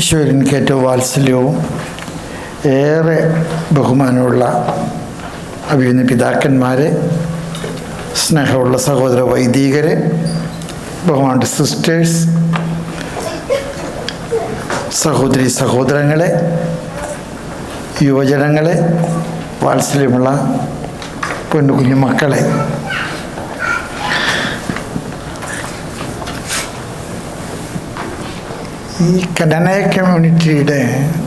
ഈശ്വരനിക്ക് ഏറ്റവും വാത്സല്യവും ഏറെ ബഹുമാനമുള്ള അഭിനന്ദ പിതാക്കന്മാരെ സ്നേഹമുള്ള സഹോദര വൈദികരെ ബഹുമാന സിസ്റ്റേഴ്സ് സഹോദരി സഹോദരങ്ങളെ യുവജനങ്ങളെ വാത്സല്യമുള്ള പൊന്നു കുഞ്ഞു മക്കളെ. ഈ കനനായ കമ്മ്യൂണിറ്റിയുടെ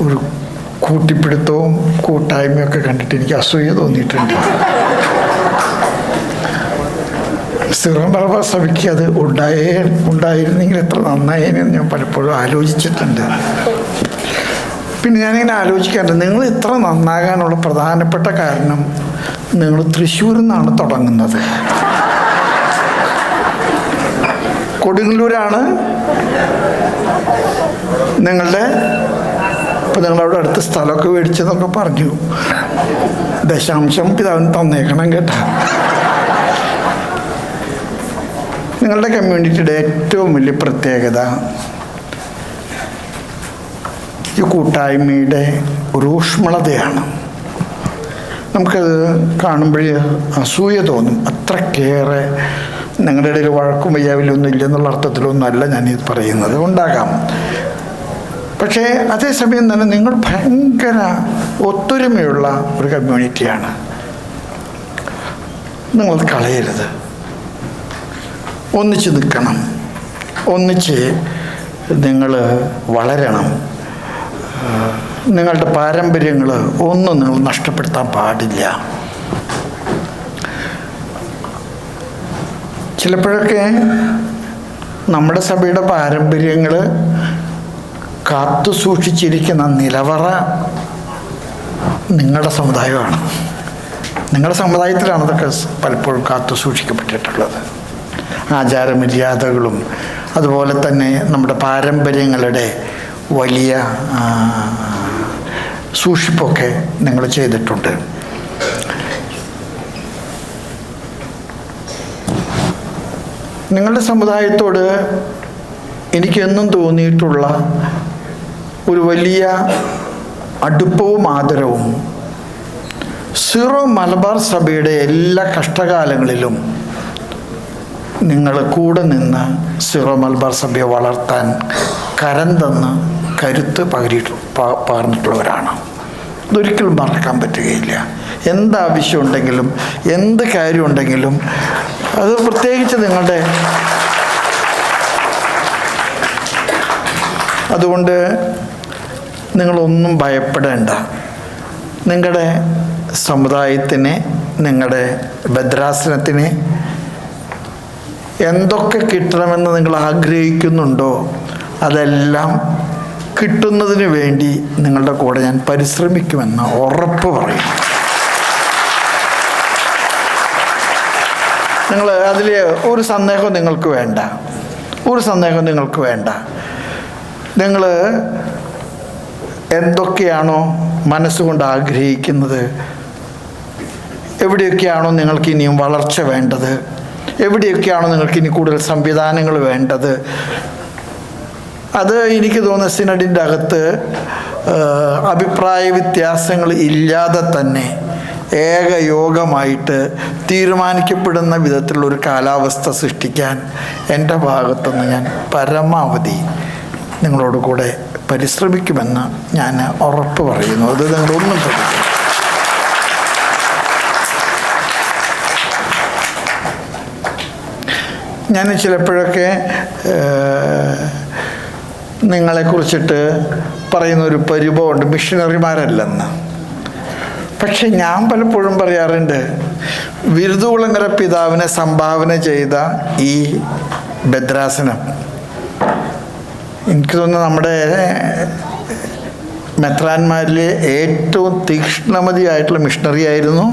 ഒരു കൂട്ടിപ്പിടുത്തവും കൂട്ടായ്മയൊക്കെ കണ്ടിട്ട് എനിക്ക് അസൂയ തോന്നിയിട്ടുണ്ട്. സിറം പറവ സഭയ്ക്ക് അത് ഉണ്ടായേ ഉണ്ടായിരുന്നെങ്കിൽ എത്ര നന്നായേനെന്ന് ഞാൻ പലപ്പോഴും ആലോചിച്ചിട്ടുണ്ട്. പിന്നെ ഞാനിങ്ങനെ ആലോചിക്കാറുണ്ട് നിങ്ങൾ ഇത്ര നന്നാകാനുള്ള പ്രധാനപ്പെട്ട കാരണം നിങ്ങൾ തൃശ്ശൂരിൽ നിന്നാണ് തുടങ്ങുന്നത്. കൊടുങ്ങല്ലൂരാണ് നിങ്ങളുടെ ഇപ്പം നിങ്ങളവിടെ അടുത്ത് സ്ഥലമൊക്കെ മേടിച്ചെന്നൊക്കെ പറഞ്ഞു. ദശാംശം പിതാവിന് തന്നേക്കണം കേട്ടോ. നിങ്ങളുടെ കമ്മ്യൂണിറ്റിയുടെ ഏറ്റവും വലിയ പ്രത്യേകത ഈ കൂട്ടായ്മയുടെ ഊഷ്മളതയാണ്. നമുക്കത് കാണുമ്പോഴേ അസൂയ തോന്നും. അത്രക്കേറെ നിങ്ങളുടെ ഇടയിൽ വഴക്കും വയ്യാവിലൊന്നും ഇല്ലെന്നുള്ള അർത്ഥത്തിലൊന്നുമല്ല ഞാനിത് പറയുന്നത്. ഉണ്ടാകാം. പക്ഷേ അതേസമയം തന്നെ നിങ്ങൾ ഭയങ്കര ഒത്തൊരുമയുള്ള ഒരു കമ്മ്യൂണിറ്റിയാണ്. നിങ്ങൾ കളയരുത്. ഒന്നിച്ച് നിൽക്കണം. ഒന്നിച്ച് നിങ്ങൾ വളരണം. നിങ്ങളുടെ പാരമ്പര്യങ്ങൾ ഒന്നും നിങ്ങൾ നഷ്ടപ്പെടുത്താൻ പാടില്ല. ചിലപ്പോഴൊക്കെ നമ്മുടെ സഭയുടെ പാരമ്പര്യങ്ങൾ കാത്തു സൂക്ഷിച്ചിരിക്കുന്ന നിലവറ നിങ്ങളുടെ സമുദായമാണ്. നിങ്ങളുടെ സമുദായത്തിലാണ് അതൊക്കെ പലപ്പോഴും കാത്തു സൂക്ഷിക്കപ്പെട്ടിട്ടുള്ളത്. ആചാരമര്യാദകളും അതുപോലെ തന്നെ നമ്മുടെ പാരമ്പര്യങ്ങളുടെ വലിയ സൂക്ഷിപ്പൊക്കെ നിങ്ങൾ ചെയ്തിട്ടുണ്ട്. നിങ്ങളുടെ സമുദായത്തോട് എനിക്കെന്നും തോന്നിയിട്ടുള്ള ഒരു വലിയ അടുപ്പവും ആദരവും സീറോ മലബാർ സഭയുടെ എല്ലാ കഷ്ടകാലങ്ങളിലും നിങ്ങൾ കൂടെ നിന്ന് സീറോ മലബാർ സഭയെ വളർത്താൻ കരം തന്ന് കരുത്ത് പകരിട്ട് പകർന്നിട്ടുള്ളവരാണ്. ഇതൊരിക്കലും മറക്കാൻ പറ്റുകയില്ല. എന്താവശ്യമുണ്ടെങ്കിലും എന്ത് കാര്യമുണ്ടെങ്കിലും അത് പ്രത്യേകിച്ച് നിങ്ങളുടെ അതുകൊണ്ട് നിങ്ങളൊന്നും ഭയപ്പെടേണ്ട. നിങ്ങളുടെ സമുദായത്തിന് നിങ്ങളുടെ ഭദ്രാസനത്തിന് എന്തൊക്കെ കിട്ടണമെന്ന് നിങ്ങൾ ആഗ്രഹിക്കുന്നുണ്ടോ അതെല്ലാം കിട്ടുന്നതിന് വേണ്ടി നിങ്ങളുടെ കൂടെ ഞാൻ പരിശ്രമിക്കുമെന്ന് ഉറപ്പ് പറയും നിങ്ങൾ അതിൽ ഒരു സന്ദേഹം നിങ്ങൾക്ക് വേണ്ട. ഒരു സന്ദേഹം നിങ്ങൾക്ക് വേണ്ട. നിങ്ങൾ എന്തൊക്കെയാണോ മനസ്സുകൊണ്ട് ആഗ്രഹിക്കുന്നത്? എവിടെയൊക്കെയാണോ നിങ്ങൾക്ക് ഇനിയും വളർച്ച വേണ്ടത്? എവിടെയൊക്കെയാണോ നിങ്ങൾക്ക് ഇനി കൂടുതൽ സംവിധാനങ്ങൾ വേണ്ടത്? അത് എനിക്ക് തോന്നുന്ന സിനഡിന്റെ അകത്ത് അഭിപ്രായ വ്യത്യാസങ്ങൾ ഇല്ലാതെ തന്നെ ഏക യോഗമായിട്ട് തീരുമാനിക്കപ്പെടുന്ന വിധത്തിലുള്ള ഒരു കാലാവസ്ഥ സൃഷ്ടിക്കാൻ എന്റെ ഭാഗത്തുനിന്ന് ഞാൻ പരമാവധി നിങ്ങളോട് കൂടെ പരിശ്രമിക്കുമെന്ന് ഞാൻ ഉറപ്പ് പറയുന്നു. അത് നിങ്ങളൊന്നും ശ്രമിക്കും ഞാൻ ചിലപ്പോഴൊക്കെ നിങ്ങളെക്കുറിച്ചിട്ട് പറയുന്നൊരു പരിഭവമുണ്ട്. മിഷണറിമാരല്ലെന്ന് പക്ഷെ ഞാൻ പലപ്പോഴും പറയാറുണ്ട് വിരുതുകുളങ്ങര പിതാവിനെ സംഭാവന ചെയ്ത ഈ ഭദ്രാസനം എനിക്ക് തോന്നുന്നു നമ്മുടെ മെത്രാന്മാരിൽ ഏറ്റവും തീക്ഷ്ണമതിയായിട്ടുള്ള മിഷണറി ആയിരുന്നു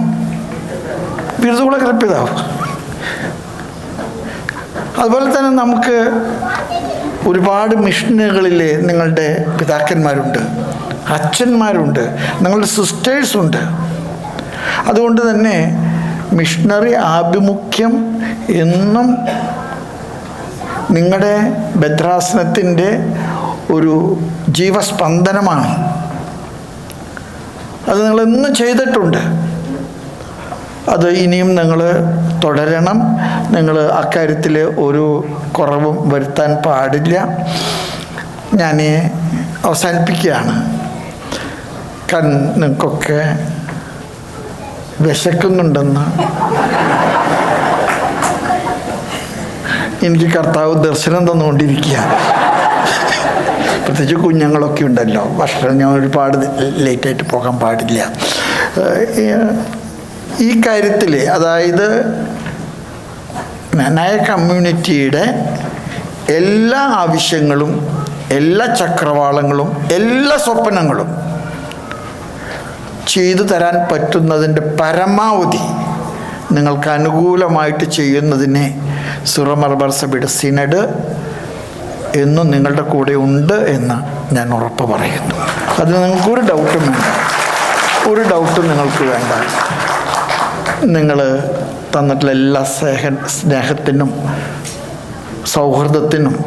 വിരുതുകുളങ്ങര പിതാവ്. അതുപോലെ തന്നെ നമുക്ക് ഒരുപാട് മിഷനുകളിൽ നിങ്ങളുടെ പിതാക്കന്മാരുണ്ട്. അച്ഛന്മാരുണ്ട് നിങ്ങളുടെ സിസ്റ്റേഴ്സുണ്ട് അതുകൊണ്ട് തന്നെ മിഷണറി ആഭിമുഖ്യം എന്നും നിങ്ങളുടെ ഭദ്രാസനത്തിന്റെ ഒരു ജീവസ്പന്ദനമാണ്. അത് നിങ്ങൾ എന്നും ചെയ്തിട്ടുണ്ട്. അത് ഇനിയും നിങ്ങൾ തുടരണം. നിങ്ങൾ അക്കാര്യത്തിൽ ഒരു കുറവും വരുത്താൻ പാടില്ല. ഞാൻ അവസാനിപ്പിക്കുകയാണ്. നിങ്ങൾക്കൊക്കെ വിശക്കുന്നുണ്ടെന്ന്. എനിക്ക് കർത്താവ് ദർശനം തന്നുകൊണ്ടിരിക്കുക. പ്രത്യേകിച്ച് കുഞ്ഞുങ്ങളൊക്കെ ഉണ്ടല്ലോ. ഭക്ഷണം ഞാൻ ഒരുപാട് ലേറ്റായിട്ട് പോകാൻ പാടില്ല. ഈ കാര്യത്തിൽ അതായത് നയ കമ്മ്യൂണിറ്റിയുടെ എല്ലാ ആവശ്യങ്ങളും എല്ലാ ചക്രവാളങ്ങളും എല്ലാ സ്വപ്നങ്ങളും ചെയ്തു തരാൻ പറ്റുന്നതിന്റെ പരമാവധി നിങ്ങൾക്ക് അനുകൂലമായിട്ട് ചെയ്യുന്നതിനെ സുറമർബർ സഭയുടെ സിനഡ് എന്നും നിങ്ങളുടെ കൂടെ ഉണ്ട് എന്ന് ഞാൻ ഉറപ്പ് പറയുന്നു. അത് നിങ്ങൾക്ക് ഒരു ഡൗട്ടും വേണ്ട. ഒരു ഡൗട്ടും നിങ്ങൾക്ക് വേണ്ട. നിങ്ങൾ തന്നിട്ടുള്ള എല്ലാ സ്നേഹ സ്നേഹത്തിനും സൗഹൃദത്തിനും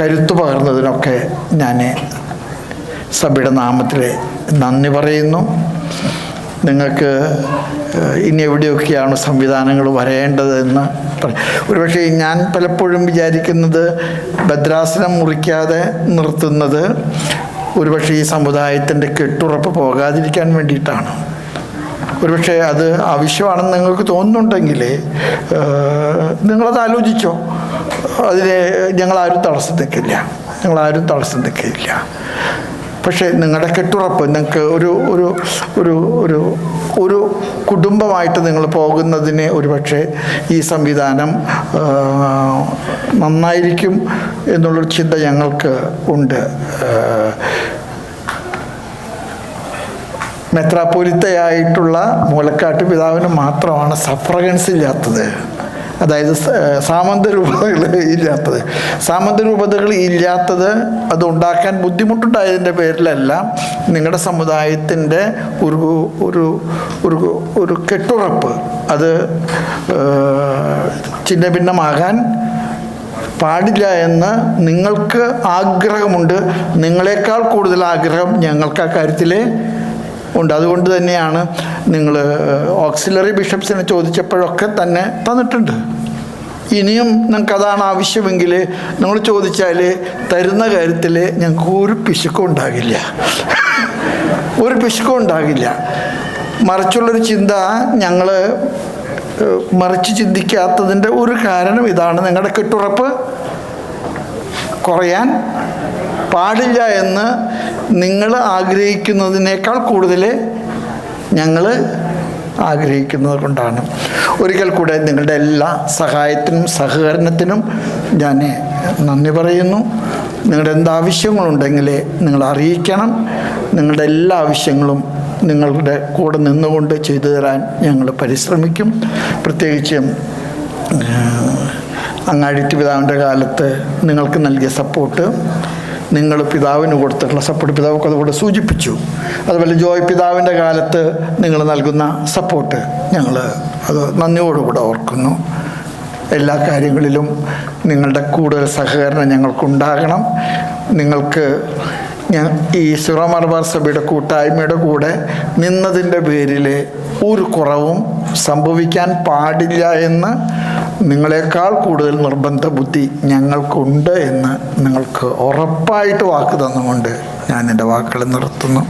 കരുത്തു പകർന്നതിനൊക്കെ ഞാൻ സഭയുടെ നാമത്തിൽ നന്ദി പറയുന്നു. നിങ്ങൾക്ക് ഇനി എവിടെയൊക്കെയാണ് സംവിധാനങ്ങൾ വരേണ്ടതെന്ന് ഒരുപക്ഷെ ഞാൻ പലപ്പോഴും വിചാരിക്കുന്നത് ഭദ്രാസനം മുറിക്കാതെ നിർത്തുന്നത് ഒരുപക്ഷെ ഈ സമുദായത്തിന്റെ കെട്ടുറപ്പ് പോകാതിരിക്കാൻ വേണ്ടിയിട്ടാണ്. ഒരുപക്ഷെ അത് ആവശ്യമാണെന്ന് നിങ്ങൾക്ക് തോന്നുന്നുണ്ടെങ്കിൽ നിങ്ങളത് ആലോചിച്ചോ. അതിന് ഞങ്ങളാരും തടസ്സം നിൽക്കില്ല ഞങ്ങളാരും തടസ്സം നിൽക്കില്ല പക്ഷേ നിങ്ങളുടെ കെട്ടുറപ്പ് നിങ്ങൾക്ക് ഒരു ഒരു ഒരു ഒരു ഒരു കുടുംബമായിട്ട് നിങ്ങൾ പോകുന്നതിന് ഒരുപക്ഷെ ഈ സംവിധാനം നന്നായിരിക്കും എന്നുള്ളൊരു ചിന്ത ഞങ്ങൾക്ക് ഉണ്ട്. മെത്രാപ്പൊലിത്തയായിട്ടുള്ള മൂലക്കാട്ട് പിതാവിന് മാത്രമാണ് സഫ്രഗൻസ് ഇല്ലാത്തത്. അതായത് സാമന്ത രൂപതകൾ ഇല്ലാത്തത്. സാമന്ത രൂപതകൾ ഇല്ലാത്തത് അത് ഉണ്ടാക്കാൻ ബുദ്ധിമുട്ടുണ്ടായതിന്റെ പേരിലല്ല നിങ്ങളുടെ സമുദായത്തിന്റെ ഒരു ഒരു ഒരു ഒരു കെട്ടുറപ്പ്. അത് ചിന്ന ഭിന്നമാകാൻ പാടില്ല എന്ന് നിങ്ങൾക്ക് ആഗ്രഹമുണ്ട്. നിങ്ങളെക്കാൾ കൂടുതൽ ആഗ്രഹം ഞങ്ങൾക്ക് ആ കാര്യത്തിൽ ഉണ്ട്. അതുകൊണ്ട് തന്നെയാണ് നിങ്ങൾ ഓക്സിലറി ബിഷപ്സിനെ ചോദിച്ചപ്പോഴൊക്കെ തന്നെ തന്നിട്ടുണ്ട്. ഇനിയും നിങ്ങൾക്ക് അതാണ് ആവശ്യമെങ്കിൽ നിങ്ങൾ ചോദിച്ചാൽ തരുന്ന കാര്യത്തിൽ ഞങ്ങൾക്ക് ഒരു പിശുക്കും ഉണ്ടാകില്ല. ഒരു പിശുക്കും ഉണ്ടാകില്ല. മറിച്ചുള്ളൊരു ചിന്ത ഞങ്ങൾ മറിച്ച് ചിന്തിക്കാത്തതിന്റെ ഒരു കാരണം ഇതാണ് നിങ്ങളുടെ കെട്ടുറപ്പ്. കുറയാൻ പാടില്ല എന്ന് നിങ്ങൾ ആഗ്രഹിക്കുന്നതിനേക്കാൾ കൂടുതൽ ഞങ്ങൾ ആഗ്രഹിക്കുന്നത് കൊണ്ടാണ്. ഒരിക്കൽ കൂടെ നിങ്ങളുടെ എല്ലാ സഹായത്തിനും സഹകരണത്തിനും ഞാൻ നന്ദി പറയുന്നു. നിങ്ങളുടെ എന്താവശ്യങ്ങളുണ്ടെങ്കിൽ നിങ്ങൾ അറിയിക്കണം. നിങ്ങളുടെ എല്ലാ ആവശ്യങ്ങളും നിങ്ങളുടെ കൂടെ നിന്നുകൊണ്ട് ചെയ്തു തരാൻ ഞങ്ങൾ പരിശ്രമിക്കും. പ്രത്യേകിച്ചും അങ്ങാടിറ്റ് പിതാവിന്റെ കാലത്ത് നിങ്ങൾക്ക് നൽകിയ സപ്പോർട്ട് നിങ്ങൾ പിതാവിന് കൊടുത്തിട്ടുള്ള സപ്പോർട്ട് പിതാവൊക്കെ അതുകൂടെ സൂചിപ്പിച്ചു. അതുപോലെ ജോയ് പിതാവിന്റെ കാലത്ത് നിങ്ങൾ നൽകുന്ന സപ്പോർട്ട് ഞങ്ങൾ അത് നന്ദിയോടുകൂടെ ഓർക്കുന്നു. എല്ലാ കാര്യങ്ങളിലും നിങ്ങളുടെ കൂടുതൽ സഹകരണം ഞങ്ങൾക്കുണ്ടാകണം. നിങ്ങൾക്ക് ഞാൻ ഈ സിറോ മലബാർ സഭയുടെ കൂട്ടായ്മയുടെ കൂടെ നിന്നതിന്റെ പേരിൽ ഒരു കുറവും സംഭവിക്കാൻ പാടില്ല എന്ന് നിങ്ങളെക്കാൾ കൂടുതൽ നിർബന്ധ ബുദ്ധി ഞങ്ങൾക്കുണ്ട് എന്ന് നിങ്ങൾക്ക് ഉറപ്പായിട്ട് വാക്ക് തന്നുകൊണ്ട് ഞാൻ എന്റെ വാക്കുകൾ നിർത്തുന്നു.